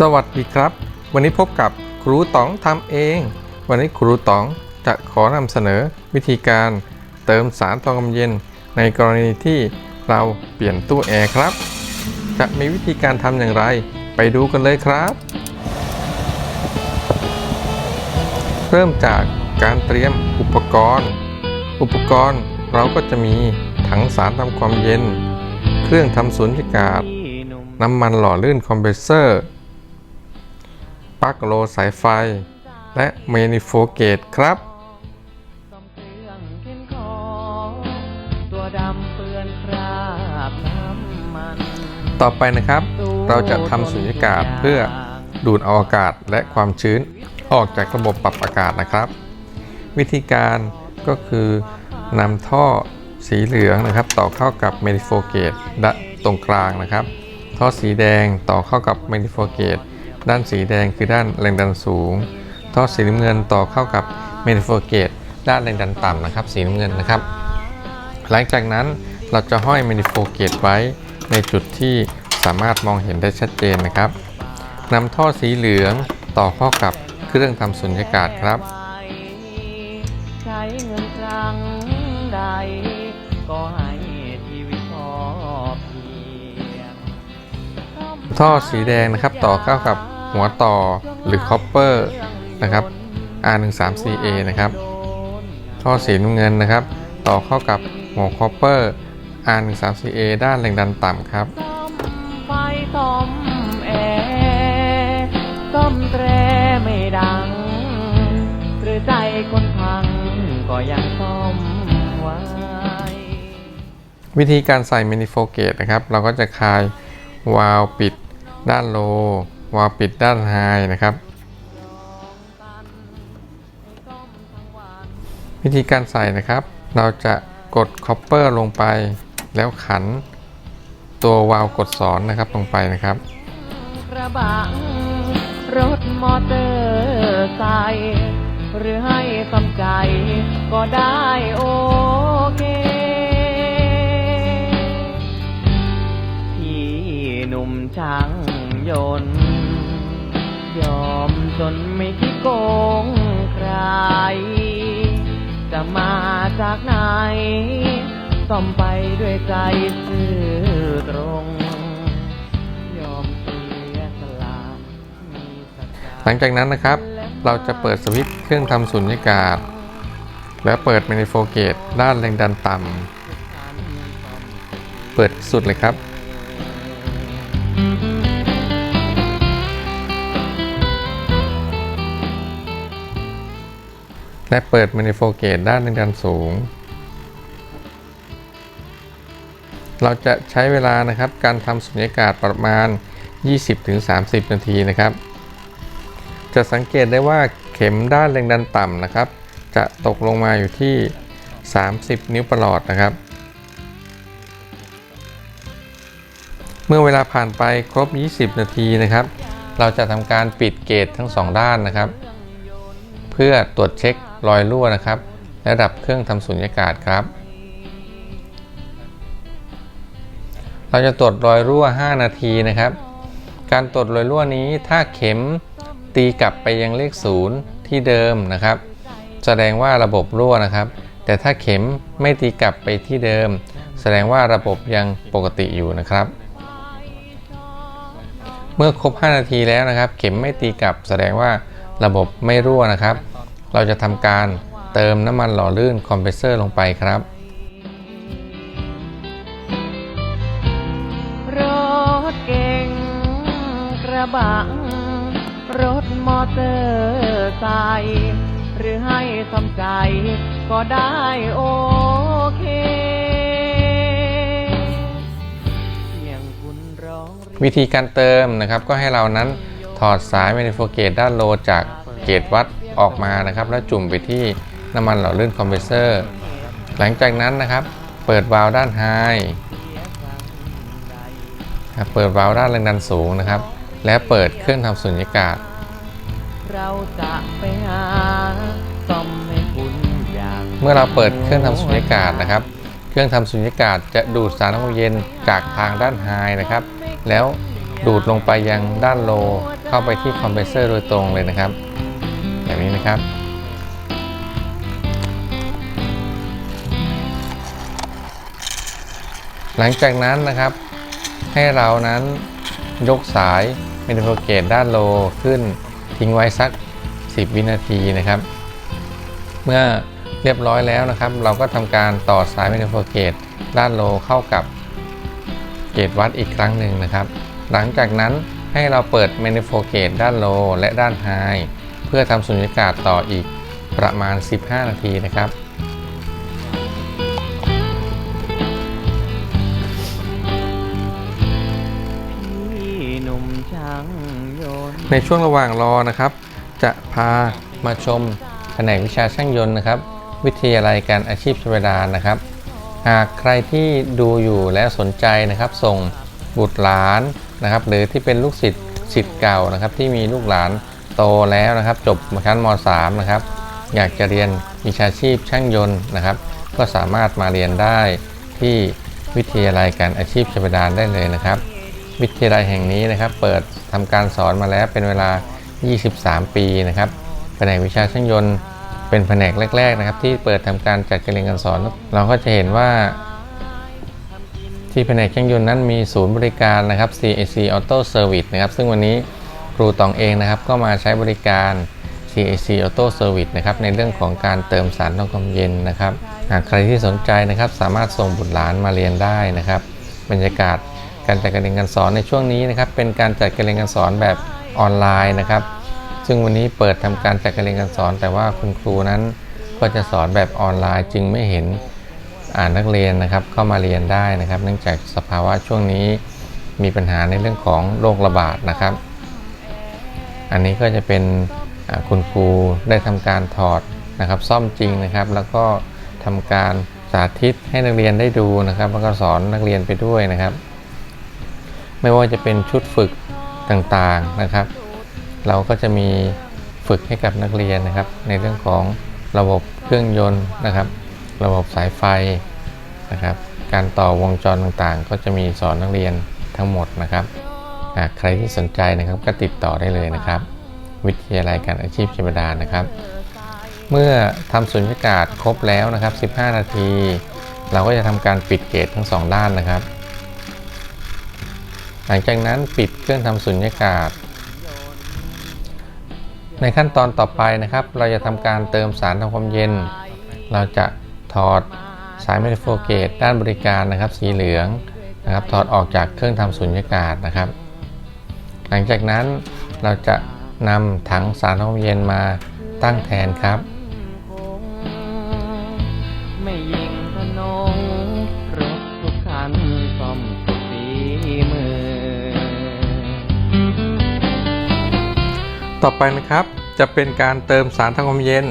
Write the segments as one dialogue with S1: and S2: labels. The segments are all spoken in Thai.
S1: สวัสดีครับ วันนี้พบกับครูต๋องทำเอง วันนี้ครูต๋องจะขอนำเสนอวิธีการเติมสารฟองลมเย็น ในกรณีที่เราเปลี่ยนตู้แอร์ครับ จะมีวิธีการทำอย่างไรไปดูกันเลยครับ เริ่มจากการเตรียมอุปกรณ์ อุปกรณ์เราก็จะมีถังสารทำความเย็น เครื่องทำสุญญากาศ น้ำมันหล่อลื่นคอมเพรสเซอร์ ปลั๊กโลสายไฟ และเมนิโฟเกตครับ
S2: ซ่อมเครื่องเข็นของตัวดำเปื้อนคราบน้ำมัน
S1: ต่อไปนะครับ เราจะทำสุญญากาศเพื่อดูดเอาอากาศและความชื้นออกจากระบบปรับอากาศนะครับ วิธีการก็คือนำท่อสีเหลืองนะครับ ต่อเข้ากับเมนิโฟเกตด้านตรงกลางนะครับ ท่อสีแดงต่อเข้ากับเมนิโฟเกต ด้านสีแดงคือด้านแรงดันสูง ท่อสีน้ำเงินต่อเข้ากับเมนิโฟเกตด้านแรงดันต่ำนะครับสีน้ำเงินนะครับ หลังจากนั้นเราจะห้อยเมนิโฟเกตไว้ในจุดที่สามารถมองเห็นได้ชัดเจนนะครับนำท่อสีเหลืองต่อเข้ากับเครื่องทำสุญญากาศครับ
S2: ใช้เงินครั้งใดก็ให้ชีวิตพอเพียง
S1: ท่อสีแดงนะครับต่อเข้ากับ หัวต่อหรือคอปเปอร์นะครับ R13CA นะครับ ท่อสีน้ำเงินนะครับ ต่อเข้ากับหัวคอปเปอร์ R13CA ด้านแรงดันต่ำครับ
S2: ซ่อมแตรไม่ดัง หรือใจคนพังก็ยังซ่อมไว้
S1: วิธีการใส่มินิโฟเกตนะครับ เราก็จะคายวาล์วปิดด้านโล วาลปิดด้านไฮนะครับ วิธีการใส่นะครับ เราจะกดคอปเปอร์ลงไป แล้วขันตัววาล์วกดสอนนะครับลงไปนะครับ
S2: กระบะรถมอเตอร์ไซค์หรือให้สำใจก็ได้โอเคพี่หนุ่มช่างยนต์ ยอมจนไม่คิดโกงใคร จะมาจากไหนซ่อมไปด้วยใจซื่อตรง ยอมเสียสละมีสัจจะ
S1: หลังจากนั้นนะครับ เราจะเปิดสวิตช์เครื่องทำสุญญากาศ และเปิดเมนิโฟเกตด้านแรงดันต่ำเปิดสุดเลยครับ และเปิดมินิโฟเกตด้านแรงดันสูง เราจะใช้เวลานะครับการทำสุญญากาศประมาณ 20-30 นาทีนะครับ จะสังเกตได้ว่าเข็มด้านแรงดันต่ำนะครับ จะตกลงมาอยู่ที่ 30 นิ้วประหลอดนะครับ เมื่อเวลาผ่านไปครบ 20 นาทีนะครับ เราจะทำการปิดเกตทั้งสองด้านนะครับ เพื่อตรวจเช็ค รอยรั่วนะครับและดับเครื่องทำสุญญากาศครับ เราจะตรวจรอยรั่ว 5 นาทีนะครับ การตรวจรอยรั่วนี้ถ้าเข็มตีกลับไปยังเลขศูนย์ที่เดิมนะครับ แสดงว่าระบบรั่วนะครับ แต่ถ้าเข็มไม่ตีกลับไปที่เดิม แสดงว่าระบบยังปกติอยู่นะครับเมื่อครบ 5 นาทีแล้วนะครับ เข็มไม่ตีกลับแสดงว่าระบบไม่รั่วนะครับ เราจะทำการเติมน้ำมันหล่อลื่นคอมเพรสเซอร์ลงไปครับ
S2: รถเก๋งกระบะรถมอเตอร์ไซค์หรือให้สำใจก็ได้โอเคเสียงคุณร้องเรียก
S1: วิธีการเติมนะครับก็ให้เรานั้นถอดสาย m ม n i โฟเกตด้านโลจากเกตวัด ออกมานะครับ แล้วจุ่มไปที่น้ำมันหล่อลื่นคอมเพรสเซอร์ หลังจากนั้นนะครับ เปิดวาล์วด้านไฮเปิดวาล์วด้านแรงดันสูงนะครับ และเปิดเครื่องทำสุญญากาศ
S2: เราจะไปหาซ่อมให้คุณอย่าง
S1: เมื่อเราเปิดเครื่องทำสุญญากาศนะครับ เครื่องทำสุญญากาศจะดูดสารน้ำมันเย็นจากทางด้านไฮนะครับ แล้วดูดลงไปยังด้านโลเข้าไปที่คอมเพรสเซอร์โดยตรงเลยนะครับ แบบนี้นะครับ หลังจากนั้นนะครับ ให้เรานั้นยกสายเมนโฟเกตด้านโลขึ้นทิ้งไว้สัก 10 วินาทีนะครับ เมื่อเรียบร้อยแล้วนะครับ เราก็ทำการต่อสายเมนโฟเกตด้านโลเข้ากับเกตวัดอีกครั้งหนึ่งนะครับ หลังจากนั้นให้เราเปิดเมนโฟเกตด้านโลและด้านไฮ พื่อทำสุญญากาศต่ออีกประมาณ 15 นาทีนะครับ
S2: พี่หนุ่มช่างยนต์
S1: ในช่วงระหว่างรอนะครับ จะพามาชมแผนกวิชาช่างยนต์นะครับ วิทยาลัยการอาชีพชเวดานนะครับ หากใครที่ดูอยู่และสนใจนะครับ ส่งบุตรหลานนะครับ หรือที่เป็นลูกศิษย์ศิษย์เก่านะครับ ที่มีลูกหลาน โตแล้วนะครับ จบชั้นม .3 นะครับ อยากจะเรียนวิชาชีพช่างยนต์นะครับ ก็สามารถมาเรียนได้ที่วิทยาลัยการอาชีพชเวดานได้เลยนะครับ วิทยาลัยแห่งนี้นะครับ เปิดทำการสอนมาแล้วเป็นเวลา 23 ปีนะครับแผนกวิชาช่างยนต์เป็นแผนกแรก ๆนะครับ ที่เปิดทำการจัดการเรียนการสอน เราก็จะเห็นว่า ที่แผนกช่างยนต์นั้นมีศูนย์บริการนะครับ CAC Auto Service นะครับ ซึ่งวันนี้ ครูตองเองนะครับก็มาใช้บริการ CAC Auto Service นะครับในเรื่องของการเติมสารทองคำเย็นนะครับหากใครที่สนใจนะครับสามารถส่งบุตรหลานมาเรียนได้นะครับ บรรยากาศการจัดการเรียนการสอนในช่วงนี้นะครับเป็นการจัดการเรียนการสอนแบบออนไลน์นะครับ ซึ่งวันนี้เปิดทำการจัดการเรียนการสอน แต่ว่าคุณครูนั้นก็จะสอนแบบออนไลน์จึงไม่เห็นอ่านนักเรียนนะครับเข้ามาเรียนได้นะครับ เนื่องจากสภาวะช่วงนี้มีปัญหาในเรื่องของโรคระบาดนะครับ อันนี้ก็จะเป็นคุณครูได้ทำการถอดนะครับ ซ่อมจริงนะครับ แล้วก็ทำการสาธิตให้นักเรียนได้ดูนะครับ แล้วก็สอนนักเรียนไปด้วยนะครับ ไม่ว่าจะเป็นชุดฝึกต่างๆนะครับ เราก็จะมีฝึกให้กับนักเรียนนะครับ ในเรื่องของระบบเครื่องยนต์นะครับ ระบบสายไฟนะครับ การต่อวงจรต่างๆ ก็จะมีสอนนักเรียนทั้งหมดนะครับ ใครที่สนใจนะครับก็ติดต่อได้เลยนะครับ วิทยาลัยการอาชีพชบดานะครับ เมื่อทำสุญญากาศครบแล้วนะครับ 15 นาที เราก็จะทำการปิดเกตทั้งสองด้านนะครับ หลังจากนั้นปิดเครื่องทำสุญญากาศ ในขั้นตอนต่อไปนะครับ เราจะทำการเติมสารทำความเย็น เราจะถอดสายเมทิโฟเกตด้านบริการนะครับ สีเหลืองนะครับถอดออกจากเครื่องทำสุญญากาศนะครับ หลังจากนั้นเราจะนำถังสารทำความเย็นมาตั้งแทนครับ
S2: ไม่ยิงทนงรถทุกคันซ่อมสุดฝีมือ
S1: ต่อไปนะครับจะเป็นการเติมสารทำความเย็น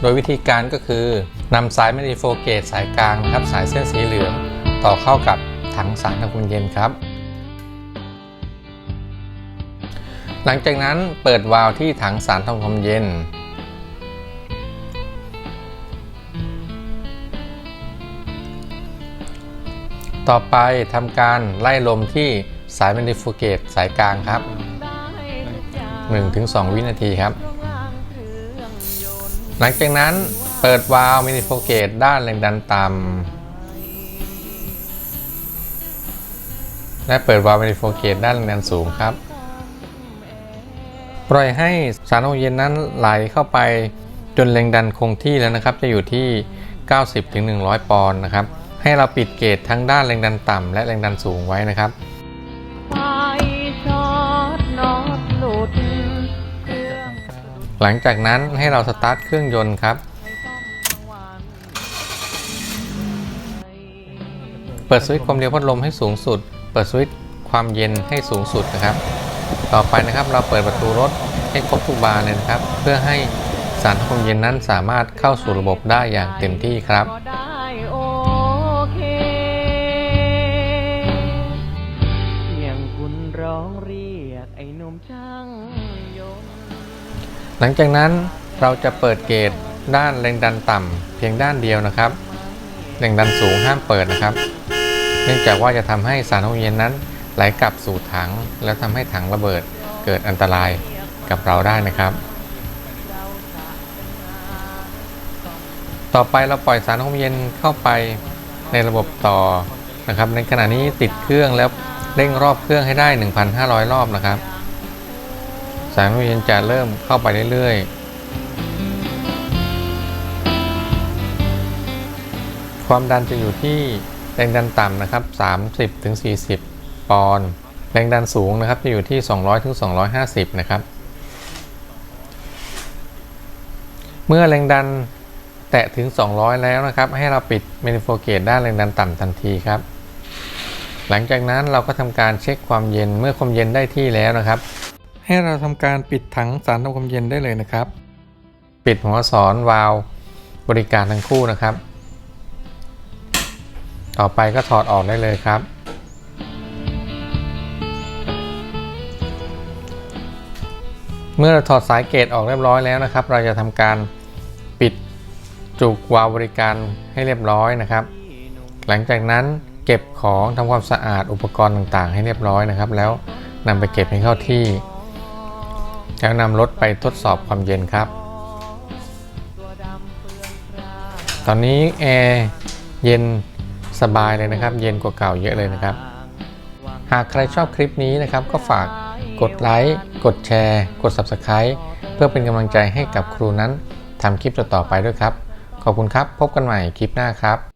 S1: โดยวิธีการก็คือนำสายแมกนีโฟเกตสายกลางนะครับสายเส้นสีเหลือง ต่อเข้ากับถังสารทำความเย็นครับ หลังจากนั้นเปิดวาล์วที่ถังสารทำความเย็น ต่อไปทำการไล่ลมที่สายแมนีโฟเกตสายกลางครับ 1-2 วินาทีครับ หลังจากนั้นเปิดวาล์วมินิโฟเกตด้านแรงดันต่ำและเปิดวาล์วมินิโฟเกตด้านแรงดันสูงครับ ปล่อยให้สารออกซิเย็นนั้นไหลเข้าไปจนแรงดันคงที่แล้วนะครับ จะอยู่ที่ 90-100 ปอนด์นะครับ ให้เราปิดเกตทั้งด้านแรงดันต่ำและแรงดันสูงไว้นะครับ
S2: หลัง
S1: จากนั้นให้เราสตาร์ทเครื่องยนต์ครับ เปิดสวิตช์ความเร็วพัดลมให้สูงสุด เปิดสวิตช์ความเย็นให้สูงสุดนะครับ ต่อไปนะครับเราเปิดประตูรถให้ครบทุกบานเลยนะครับ เพื่อให้สารทำความเย็นนั้นสามารถเข้าสู่ระบบได้อย่างเต็มที่ครับหลังจากนั้นเราจะเปิดเกตด้านแรงดันต่ำเพียงด้านเดียวนะครับ แรงดันสูงห้ามเปิดนะครับ เนื่องจากว่าจะทำให้สารทำความเย็นนั้น ไหลกลับสู่ถังแล้วทำให้ถังระเบิดเกิดอันตรายกับเราได้นะครับ ต่อไปเราปล่อยสารลมเย็นเข้าไปในระบบต่อนะครับ ในขณะนี้ติดเครื่องแล้วเร่งรอบเครื่องให้ได้ 1,500 รอบนะครับ สารลมเย็นจะเริ่มเข้าไปเรื่อยๆ ความดันจะอยู่ที่แรงดันต่ำนะครับ 30ถึง40 ปอนด์แรงดันสูงนะครับจะอยู่ที่ 200ถึง250 นะครับ เมื่อแรงดันแตะถึง 200 แล้วนะครับ ให้เราปิดเมนิโฟเกตด้านแรงดันต่ำทันทีครับ หลังจากนั้นเราก็ทำการเช็คความเย็นเมื่อความเย็นได้ที่แล้วนะครับ ให้เราทำการปิดถังสารทำความเย็นได้เลยนะครับ ปิดหัวสอนวาล์วบริการทั้งคู่นะครับ ต่อไปก็ถอดออกได้เลยครับ เมื่อเราถอดสายเกตออกเรียบร้อยแล้วนะครับ เราจะทำการปิดจุกวาล์วบริการให้เรียบร้อยนะครับ หลังจากนั้นเก็บของทำความสะอาดอุปกรณ์ต่างๆ ให้เรียบร้อยนะครับ แล้วนำไปเก็บให้เข้าที่ แล้วนำรถไปทดสอบความเย็นครับ ตอนนี้แอร์เย็นสบายเลยนะครับ เย็นกว่าเก่าเยอะเลยนะครับ หากใครชอบคลิปนี้นะครับ ก็ฝากกดไลค์ กดแชร์ กด Subscribe เพื่อเป็นกำลังใจให้กับครูนั้นทำคลิปต่อๆไปด้วยครับ ขอบคุณครับ พบกันใหม่คลิปหน้าครับ